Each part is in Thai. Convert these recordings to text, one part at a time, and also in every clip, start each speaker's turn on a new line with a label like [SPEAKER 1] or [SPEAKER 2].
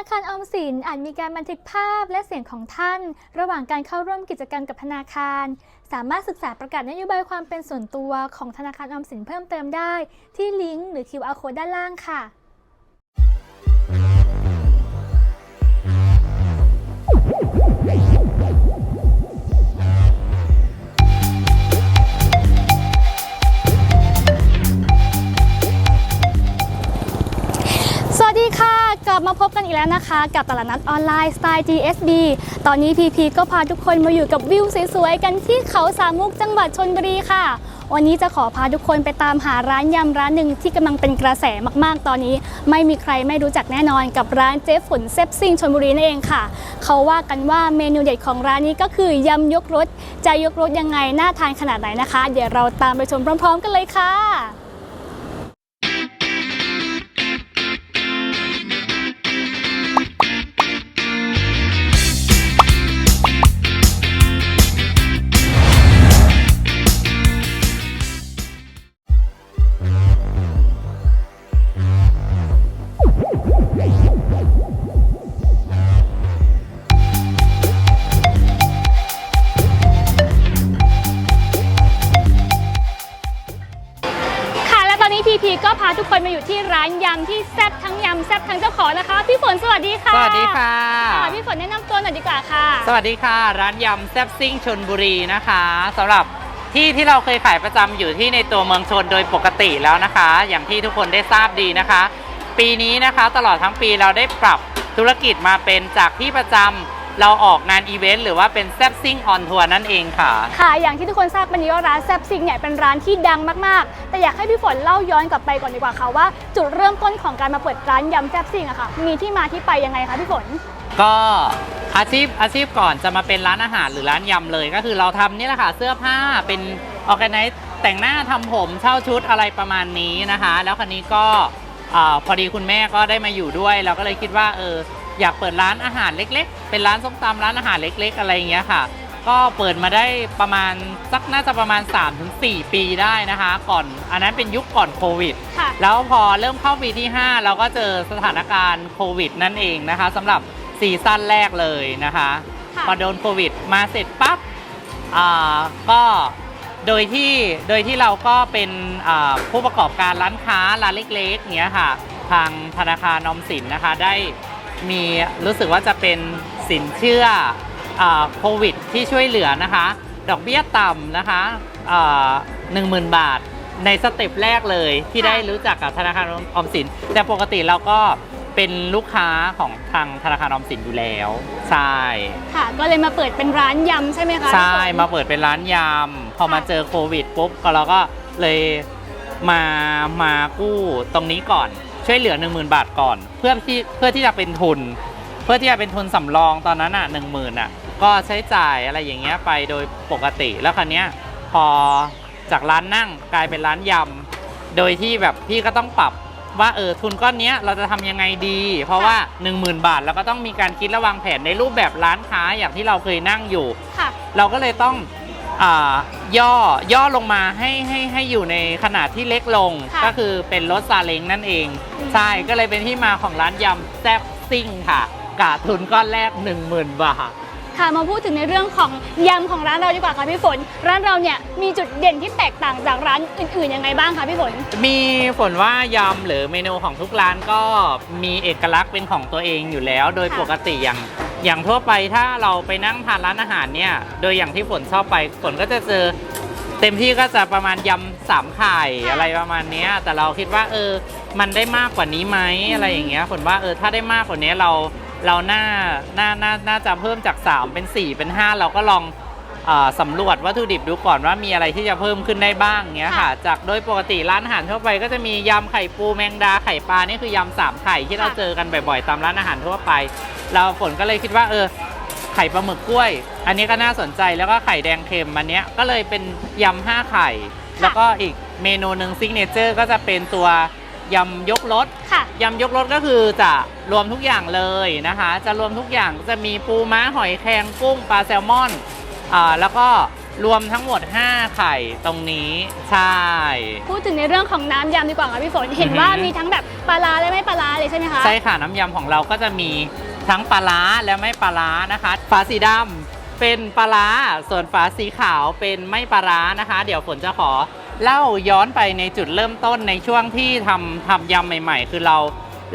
[SPEAKER 1] นาคารออมสินอาจมีการบันทึกภาพและเสียงของท่าน ระหว่างการเข้าร่วมกิจกรรมกับธนาคาร สามารถศึกษาประกาศนโยบายความเป็นส่วนตัวของธนาคารออมสินเพิ่มเติมได้ ที่ลิงก์หรือ QR code ด้านล่างค่ะ มาพบกันอีกแล้วนะคะ กับตลาดนัดออนไลน์สไตล์ GSB ตอนนี้พีพีก็พาทุกคนมาอยู่กับวิวสวยๆ กันที่เขาสามมุกจังหวัดชนบุรีค่ะ วันนี้จะขอพาทุกคนไปตามหาร้านยำร้านหนึ่งที่กำลังเป็นกระแสมากๆ ตอนนี้ ไม่มีใครไม่รู้จักแน่นอนกับร้านเจ๊ฝนเซฟซิงชนบุรีนั่นเองค่ะ เขาว่ากันว่าเมนูเด็ดของร้านนี้ก็คือยำยกรสจะยกรสยังไงน่าทานขนาดไหนนะคะ เดี๋ยวเราตามไปชมพร้อม ๆ กันเลยค่ะ คนมาอยู่ที่ร้านยำที่แซ่บทั้งยำแซ่บทั้งเจ้าของนะคะ พี่ฝนสวัสดีค่ะ
[SPEAKER 2] สวัสดีค่ะ
[SPEAKER 1] ค่ะพี่ฝนแนะนำตัวหน่อยดีกว่าค่ะ
[SPEAKER 2] สวัสดีค่ะ ร้านยำแซ่บซิ่งชนบุรีนะคะสำหรับที่ที่เราเคยขายประจำอยู่ที่ในตัวเมืองชนโดยปกติแล้วนะคะ อย่างที่ทุกคนได้ทราบดีนะคะ ปีนี้นะคะตลอดทั้งปีเราได้ปรับธุรกิจมาเป็นจากที่ประจำ เราออกงานอีเวนต์หรือว่าเป็นแซ่บซิ่งออนทัวร์นั่นเองค่ะ
[SPEAKER 1] ค่ะอย่างที่ทุกคนทราบวันนี้ว่าร้านแซ่บซิงเนี่ยเป็นร้านที่ดังมากๆ แต่อยากให้พี่ฝนเล่าย้อนกลับไปก่อนดีกว่าค่ะว่า จุดเริ่มต้นของการมาเปิดร้านยำแซ่บซิงอะค่ะ มีที่มาที่ไปยังไงคะพี่ฝน
[SPEAKER 2] ก็อาชีพอาชีพก่อนจะมาเป็นร้านอาหารหรือร้านยำเลย ก็คือเราทำนี่แหละค่ะเสื้อผ้าเป็นออแกไนซ์แต่งหน้าทำผมเช่าชุดอะไรประมาณนี้นะคะ แล้วคันนี้ก็อาพอดีคุณแม่ก็ได้มาอยู่ด้วย เราก็เลยคิดว่าเออ อยากเปิดร้านอาหารเล็ก ๆ เป็นร้านส้มตำร้านอาหารเล็ก ๆ อะไรอย่างเงี้ยค่ะ ก็เปิดมาได้ประมาณสักน่าจะประมาณ 3-4 ปีได้นะคะ ก่อนอันนั้นเป็นยุคก่อนโควิด
[SPEAKER 1] ค่ะ
[SPEAKER 2] แล้วพอเริ่มเข้าปีที่ 5 เราก็เจอสถานการณ์โควิดนั่นเองนะคะสำหรับซีซั่นแรกเลยนะคะ
[SPEAKER 1] ค่ะ
[SPEAKER 2] พอโดนโควิดมาเสร็จปั๊บอ่าก็โดยที่โดยที่เราก็เป็นอ่าผู้ประกอบการร้านค้าร้านเล็กๆเนี้ยค่ะ ทางธนาคารออมสินนะคะได้ มีรู้สึกว่าจะเป็นสินเชื่ออาโควิดที่ช่วยเหลือนะคะ ดอกเบี้ยต่ำนะคะหนึ่งหมื่นบาทในสเต็ปแรกเลยที่
[SPEAKER 1] ค่ะ
[SPEAKER 2] ได้รู้จักกับธนาคารออมสิน แต่ปกติเราก็เป็นลูกค้าของทางธนาคารออมสินอยู่แล้ว ใช่
[SPEAKER 1] ค่ะ ก็เลยมาเปิดเป็นร้านยำใช่ไหมคะ
[SPEAKER 2] ใช่
[SPEAKER 1] พี่ฝน
[SPEAKER 2] มาเปิดเป็นร้านยำพอมา
[SPEAKER 1] ค่ะ
[SPEAKER 2] เจอโควิดปุ๊บก็เราก็เลยมามากู้ตรงนี้ก่อน ช่วยเหลือ 1 0,000 บาทก่อน เพื่อที่เพื่อที่จะเป็นทุน เพื่อที่จะเป็นทุนสำรองตอนนั้นอะหนึ่งหมื่นอะก็ใช้จ่ายอะไรอย่างเงี้ยไปโดยปกติแล้วคราวเนี้ยพอจากร้านนั่งกลายเป็นร้านยำโดยที่แบบพี่ก็ต้องปรับว่าเออทุนก้อนเนี้ยเราจะทำยังไงดี เพราะว่า 10,000 บาทเราก็ต้องมีการคิดและวางแผนในรูปแบบร้านค้าอย่างที่เราเคยนั่งอยู่
[SPEAKER 1] ค่ะ
[SPEAKER 2] เราก็เลยต้องอา ย่อย่อลงมาให้ให้ให้อยู่ในขนาดที่เล็กลง
[SPEAKER 1] ค่ะ
[SPEAKER 2] ก็คือเป็นรถซาเล้งนั่นเอง
[SPEAKER 1] อืม
[SPEAKER 2] ใช่ก็เลยเป็นที่มาของร้านยำแซ่บซิ่งค่ะกาดทุนก้อนแรก 10,000 บาท
[SPEAKER 1] ค่ะมาพูดถึงในเรื่องของยำของร้านเราดีกว่าค่ะพี่ฝน ร้านเราเนี่ยมีจุดเด่นที่แตกต่างจากร้านอื่นๆยังไงบ้างคะพี่ฝน
[SPEAKER 2] มีฝนว่ายำหรือเมนูของทุกร้านก็มีเอกลักษณ์เป็นของตัวเองอยู่แล้ว โดย
[SPEAKER 1] ค่ะ
[SPEAKER 2] ปกติอย่าง อย่างทั่วไปถ้าเราไปนั่งทานร้านอาหารเนี่ย โดยอย่างที่ฝนชอบไปฝนก็จะเจอเต็มที่ก็จะประมาณยำสามไข่อะไรประมาณเนี้ยแต่เราคิดว่าเออ มันได้มากกว่านี้ไหมอะไรอย่างเงี้ยฝนว่าเออถ้าได้มากกว่านี้เราเราน่าน่าน่าน่าจะเพิ่มจาก 3 เป็น 4 เป็น 5 เราก็ลองอ่าสำรวจวัตถุดิบดูก่อนว่ามีอะไรที่จะเพิ่มขึ้นได้บ้างเงี้ยค่ะ
[SPEAKER 1] ค่ะ
[SPEAKER 2] จากโดยปกติร้านอาหารทั่วไปก็จะมียำไข่ปูแมงดาไข่ปลานี่คือยำสามไข่ที่เรา
[SPEAKER 1] ค่ะ
[SPEAKER 2] เจอกันบ่อยๆตามร้านอาหารทั่วไป เราฝนก็เลยคิดว่าเออไข่ปลาหมึกกล้วย อันนี้ก็น่าสนใจแล้วก็ไข่แดงเค็มอันเนี้ยก็เลยเป็นยำห้าไข่ แล้วก็อีกเมนูหนึ่งซิกเนเจอร์ก็จะเป็นตัวยำยกรส
[SPEAKER 1] ค่ะ
[SPEAKER 2] ยำยกรสก็คือจะรวมทุกอย่างเลยนะคะ จะรวมทุกอย่างจะมีปูม้าหอยแครงกุ้งปลาแซลมอนอ่าแล้วก็รวมทั้งหมด 5 ไข่ตรงนี้ใช่
[SPEAKER 1] พูดถึงในเรื่องของน้ำยำดีกว่าค่ะพี่ฝนเห็นว่า
[SPEAKER 2] อือหือ
[SPEAKER 1] มีทั้งแบบปลาร้าและไม่ปลาร้าเลยใช่ไหมคะ
[SPEAKER 2] ใช่ค่ะน้ำยำของเราก็จะมี ทั้งปลาร้าและไม่ปลาร้านะคะฝาสีดำเป็นปลาร้าส่วนฝาสีขาวเป็นไม่ปลาร้านะคะ เดี๋ยวฝนจะขอเล่าย้อนไปในจุดเริ่มต้นในช่วงที่ทำทำยำใหม่ ๆ คือเรา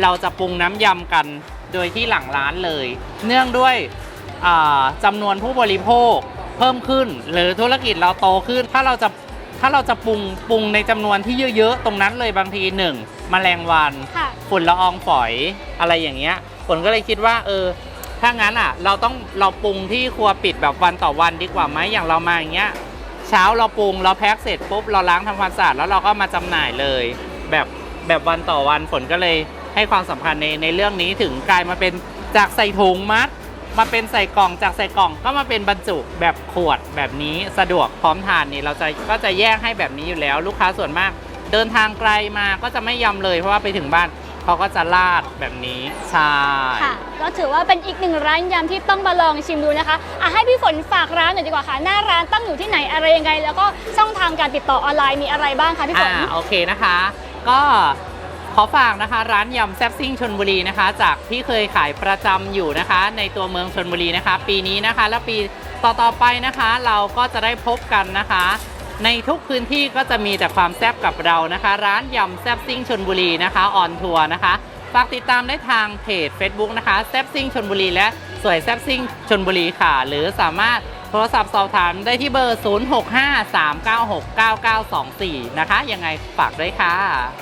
[SPEAKER 2] เราจะปรุงน้ำยำกันโดยที่หลังร้านเลย เนื่องด้วยอ่าจำนวนผู้บริโภคเพิ่มขึ้น หรือธุรกิจเราโตขึ้น ถ้าเราจะถ้าเราจะปรุงปรุงในจำนวนที่เยอะๆ ตรงนั้นเลยบางทีหนึ่งแมลงวัน
[SPEAKER 1] ค่ะ
[SPEAKER 2] ฝุ่นละอองฝอยอะไรอย่างเงี้ย ฝนก็เลยคิดว่าเออถ้างั้นอะ เราต้องเราปรุงที่ครัวปิดแบบวันต่อวันดีกว่าไหมอย่างเรามาอย่างเงี้ยเช้าเราปรุงเราแพ็คเสร็จปุ๊บเราล้างทำความสะอาดแล้วเราก็มาจำหน่ายเลย แบบแบบวันต่อวันฝนก็เลยให้ความสำคัญในในเรื่องนี้ถึงกลายมาเป็นจากใส่ถุงมัด มาเป็นใส่กล่องจากใส่กล่องก็มาเป็นบรรจุแบบขวดแบบนี้สะดวกพร้อมทานนี่เราจะก็จะแยกให้แบบนี้อยู่แล้ว ลูกค้าส่วนมาก เดินทางไกลมาก็จะไม่ยำเลยเพราะว่าไปถึงบ้าน เขาก็จะราดแบบนี้ ใช่
[SPEAKER 1] ค่ะ ก็ถือว่าเป็นอีกหนึ่งร้านยำที่ต้องมาลองชิมดูนะคะอะให้พี่ฝนฝากร้านหน่อยดีกว่าค่ะ หน้าร้านตั้งอยู่ที่ไหนอะไรยังไง แล้วก็ช่องทางการติดต่อออนไลน์มีอะไรบ้างคะพี่ฝ
[SPEAKER 2] อ่านโอเคนะคะ ก็ขอฝากนะคะ ร้านยำแซ่บซิ่งชนบุรีนะคะ จากที่เคยขายประจำอยู่นะคะ ในตัวเมืองชนบุรีนะคะ ปีนี้นะคะ และปีต่อๆไปนะคะ เราก็จะได้พบกันนะคะ ในทุกพื้นที่ก็จะมีแต่ความแซ่บกับเรานะคะ ร้านยำแซ่บซิ่งชนบุรีนะคะออนทัวร์นะคะฝากติดตามได้ทางเพจ Facebook นะคะแซ่บซิ่งชนบุรีและสวยแซ่บซิ่งชนบุรีค่ะ หรือสามารถโทรศัพท์สอบถามได้ที่เบอร์ 0653969924 นะคะ ยังไงฝากด้วยค่ะ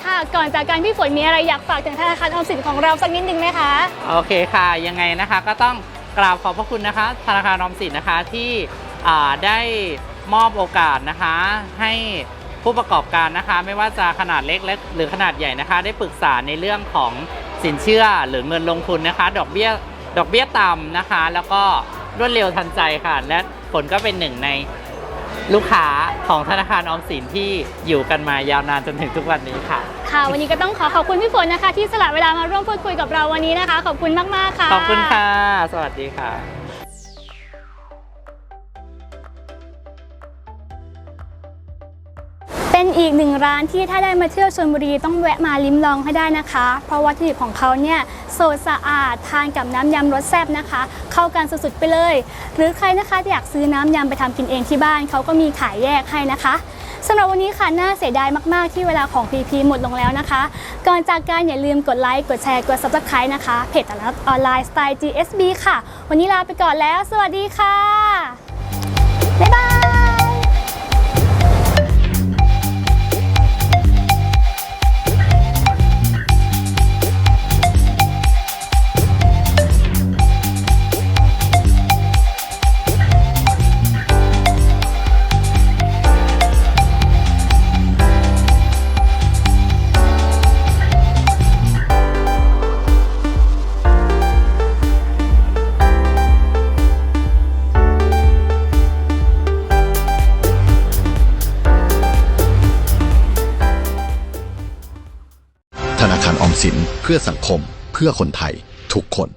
[SPEAKER 1] ค่ะ ก่อนจากการพี่ฝนมีอะไรอยากฝากถึงธนาคารออมสินของเราสักนิดนึงไหมคะ
[SPEAKER 2] โอเคค่ะ ยังไงนะคะก็ต้องกราบขอบพระคุณนะคะ ธนาคารออมสินนะคะที่อ่าได้ มอบโอกาสนะคะ ให้ผู้ประกอบการนะคะ ไม่ว่าจะขนาดเล็กและหรือขนาดใหญ่นะคะ ได้ปรึกษาในเรื่องของสินเชื่อหรือเงินลงทุนนะคะ ดอกเบี้ยดอกเบี้ยต่ำนะคะ แล้วก็รวดเร็วทันใจค่ะ และผลก็เป็นหนึ่งในลูกค้าของธนาคารออมสินที่อยู่กันมายาวนานจนถึงทุกวันนี้ค่ะ
[SPEAKER 1] ค่ะ วันนี้ก็ต้องขอขอบคุณพี่ฝนนะคะ ที่สละเวลามาร่วมพูดคุยกับเราวันนี้นะคะ ขอบคุณมาก ๆ ค่ะ
[SPEAKER 2] ขอบคุณค่ะ สวัสดีค่ะ
[SPEAKER 1] เป็นอีกหนึ่งร้านที่ถ้าได้มาเที่ยวชลบุรีต้องแวะมาลิ้มลองให้ได้นะคะ เพราะวัตถุดิบของเขาเนี่ยสดสะอาดทานกับน้ำยำรสแซ่บนะคะ เข้ากันสุดๆไปเลย หรือใครนะคะที่อยากซื้อน้ำยำไปทำกินเองที่บ้านเขาก็มีขายแยกให้นะคะสำหรับวันนี้ค่ะน่าเสียดายมากๆที่เวลาของ PP หมดลงแล้วนะคะ ก่อนจากการอย่าลืมกดไลค์กดแชร์กด subscribe นะคะ เพจตลาดออนไลน์สไตล์ GSB ค่ะ วันนี้ลาไปก่อนแล้ว สวัสดีค่ะบ๊ายบาย
[SPEAKER 3] พื่อสังคม เพื่อคนไทย ทุกคน